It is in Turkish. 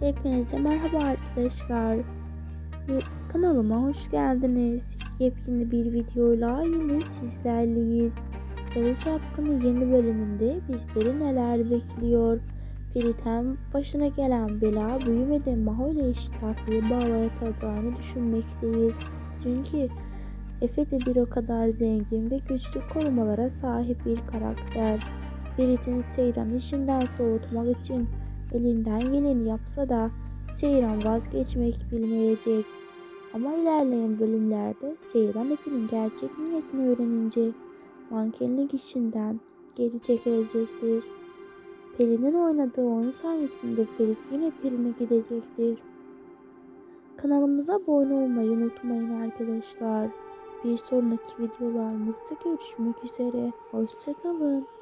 Hepinize merhaba arkadaşlar. Kanalıma hoş geldiniz. Yepyeni bir videoyla yine sizlerleyiz. Yalı Çapkını yeni bölümünde bizleri neler bekliyor? Ferit'in başına gelen bela büyümeden Maho ile eşit tatlıyı bağlatacağını düşünmekteyiz. Çünkü Efe de bir o kadar zengin ve güçlü korumalara sahip bir karakter. Ferit'in Seyran işinden soğutmak için elinden geleni yapsa da Seyran vazgeçmek bilmeyecek. Ama ilerleyen bölümlerde Seyran Efe'nin gerçek niyetini öğrenince mankenlik işinden geri çekilecektir. Peri'nin oynadığı oyun sayesinde Ferit yine Peri'ne gidecektir. Kanalımıza abone olmayı unutmayın arkadaşlar. Bir sonraki videolarımızda görüşmek üzere. Hoşçakalın.